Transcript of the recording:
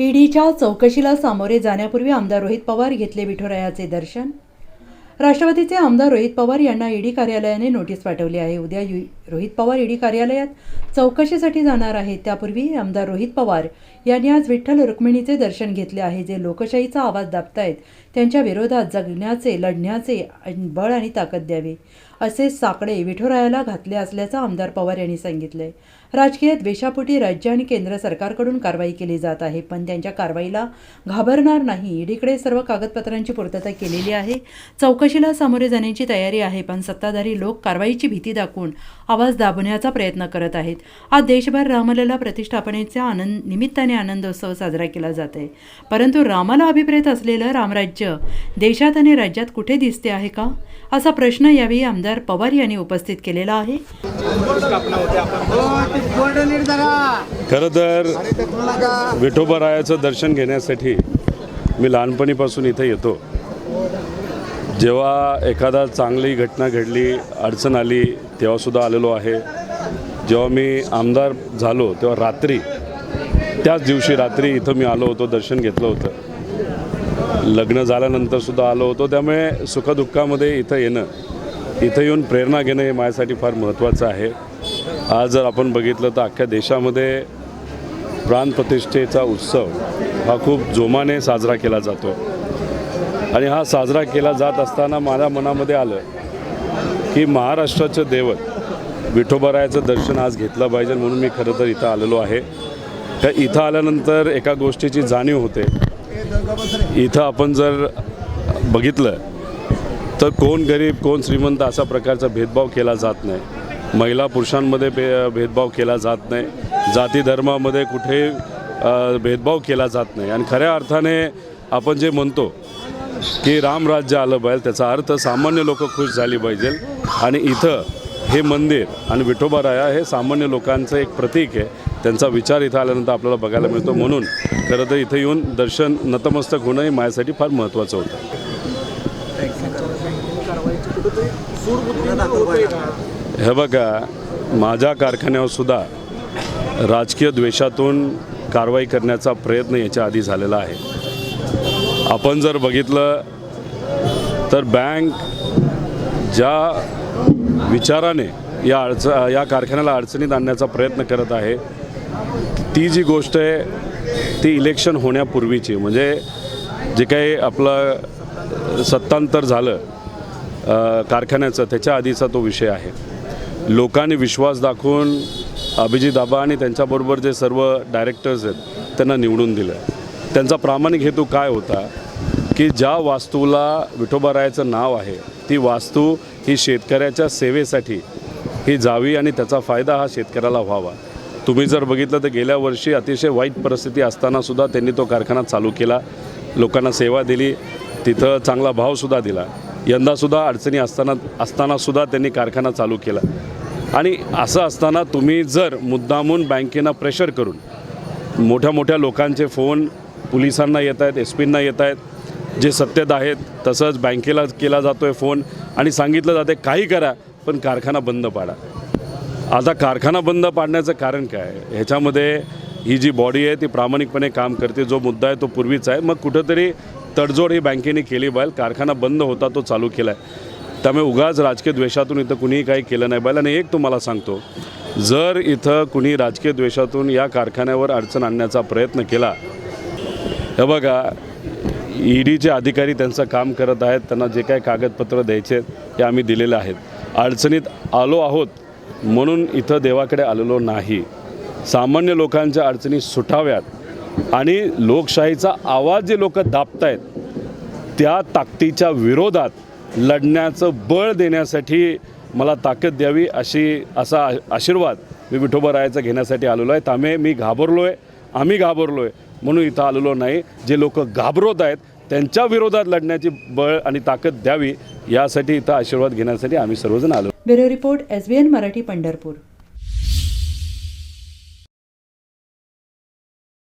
ईडीच्या चौकशीला सामोरे जाण्यापूर्वी आमदार रोहित पवार घेतले विठुरायाचे दर्शन. राष्ट्रवादीचे आमदार रोहित पवार यांना ईडी कार्यालयाने नोटीस पाठवली आहे. उद्या रोहित पवार ईडी कार्यालयात चौकशीसाठी जाणार आहेत त्यापूर्वी आमदार रोहित पवार यांनी आज विठ्ठल रुक्मिणीचे दर्शन घेतले आहे जे लोकशाहीचा आवाज दाबतायत. त्यांच्या विरोधात जगण्याचे लढण्याचे बळ आणि ताकद द्यावी असे साकडे विठुरायाला घातले असल्याचं आमदार पवार यांनी सांगितलंय. राजकीय द्वेषापोटी राज्य आणि केंद्र सरकारकडून कारवाई केली जात आहे पण त्यांच्या कारवाईला घाबरणार नाही. ईडीकडे सर्व कागदपत्रांची पूर्तता केलेली आहे. चौकशीला सामोरे जाण्याची तयारी आहे पण सत्ताधारी लोक कारवाईची भीती दाखवून आवाज दाबण्याचा प्रयत्न करत आहेत. आज देशभर रामलला प्रतिष्ठापनेच्या आनंद निमित्ताने आनंदोत्सव साजरा केला जात आहे परंतु रामाला अभिप्रेत असलेलं रामराज्य देशात आणि राज्यात कुठे दिसते आहे का? असा प्रश्न यावेळी आमदार पवार यांनी उपस्थित केलेला आहे. खरं तर विठोबरायाचं दर्शन घेण्यासाठी मी लहानपणीपासून इथं येतो. जेव्हा एखादा चांगली घटना घडली अडचण आली तेव्हासुद्धा आलेलो आहे. जेव्हा मी आमदार झालो तेव्हा रात्री त्याच दिवशी रात्री इथं मी आलो होतो दर्शन घेतलं होतं. लग्न झाल्यानंतरसुद्धा आलो होतो. त्यामुळे सुखदुःखामध्ये इथं येणं इथं येऊन प्रेरणा घेणं हे माझ्यासाठी फार महत्त्वाचं आहे. आज जर आपण बघितलं तर अख्ख्या देशामध्ये प्राणप्रतिष्ठेचा उत्सव हा खूप जोमाने साजरा केला जातो आणि हा साजरा केला जात असताना माझ्या मनामध्ये आलं की महाराष्ट्राचं दैवत विठोबरायाचं दर्शन आज घेतलं पाहिजे म्हणून मी खरं तर इथं आलेलो आहे. तर इथं आल्यानंतर एका गोष्टीची जाणीव होते. इथं आपण जर बघितलं तर कोण गरीब कोण श्रीमंत असा प्रकारचा भेदभाव केला जात नाही. महिला पुरुषांमध्ये भे भेदभाव केला जात नाही. जाती धर्मामध्ये कुठे भेदभाव केला जात नाही. आणि खऱ्या अर्थाने आपण जे म्हणतो की रामराज्य आलं पाहिजे त्याचा अर्थ सामान्य लोक खुश झाली पाहिजे. आणि इथं हे मंदिर आणि विठोबाराया हे सामान्य लोकांचं एक प्रतीक आहे. त्यांचा विचार इथं आल्यानंतर आपल्याला बघायला मिळतो. म्हणून खरं तर इथं येऊन दर्शन नतमस्तक होणं हे माझ्यासाठी फार महत्त्वाचं होतं. हे बघा माझ्या कारखान्यावर सुद्धा राजकीय द्वेषातून कारवाई करण्याचा प्रयत्न याच्या आधी झालेला आहे. आपण जर बघितलं तर बँक ज्या विचाराने या अडच या कारखान्याला अडचणीत आणण्याचा प्रयत्न करत आहे ती जी गोष्ट आहे ती इलेक्शन होण्यापूर्वीची. म्हणजे जे काही आपलं सत्तांतर झालं कारखान्याचं त्याच्या आधीचा तो विषय आहे. लोकांनी विश्वास दाखवून अभिजित आबा आणि त्यांच्याबरोबर जे सर्व डायरेक्टर्स आहेत त्यांना निवडून दिलं. त्यांचा प्रामाणिक हेतू काय होता? की ज्या वास्तूला विठोबारायाचं नाव आहे ती वास्तू ही शेतकऱ्याच्या सेवेसाठी ही जावी आणि त्याचा फायदा हा शेतकऱ्याला व्हावा. तुम्ही जर बघितलं तर गेल्या वर्षी अतिशय वाईट परिस्थिती असतानासुद्धा त्यांनी तो कारखाना चालू केला. लोकांना सेवा दिली तिथं चांगला भावसुद्धा दिला. यंदासुद्धा अडचणी असताना असतानासुद्धा त्यांनी कारखाना चालू केला. आणि असं असताना तुम्ही जर मुद्दामून बँकेनं प्रेशर करून मोठ्या मोठ्या लोकांचे फोन पोलिसांना येत आहेत एस पींना येत आहेत. जे सत्तेत आहेत तसंच बँकेला केला जातो आहे फोन आणि सांगितलं जाते काही करा पण कारखाना बंद पाडा. आता कारखाना बंद पाडण्याचं कारण काय? ह्याच्यामध्ये ही जी बॉडी आहे ती प्रामाणिकपणे काम करते. जो मुद्दा आहे तो पूर्वीचा आहे. मग कुठंतरी तडजोड ही बँकेने केली बाईल कारखाना बंद होता तो चालू केला आहे त्यामुळे उगाच राजकीय द्वेषातून इथं कुणीही काही केलं नाही बाईल आणि एक तुम्हाला सांगतो जर इथं कुणी राजकीय द्वेषातून या कारखान्यावर अडचण आणण्याचा प्रयत्न केला हे बघा ई अधिकारी त्यांचं काम करत आहेत त्यांना जे काही कागदपत्र द्यायचे आहेत, ते आम्ही दिलेले आहेत. अडचणीत आलो आहोत म्हणून इथं देवाकडे आलेलो नाही. सामान्य लोकांच्या अडचणी सुटाव्यात. आणि लोकशाहीचा आवाज जे लोक दाबत आहेत त्या ताकदीच्या विरोधात लढण्याचं बळ देण्यासाठी मला ताकद द्यावी अशी असा आशीर्वाद मी विठोबरायाचा घेण्यासाठी आलेलो आहे. त्यामुळे मी घाबरलो आहे आम्ही घाबरलो आहे म्हणून इथं आलेलो नाही. जे लोक घाबरवत आहेत त्यांच्या विरोधात लढण्याची बळ आणि ताकद द्यावी यासाठी इथं आशीर्वाद घेण्यासाठी आम्ही सर्वजण आलो. Bureau report S B N Marathi Pandharpur.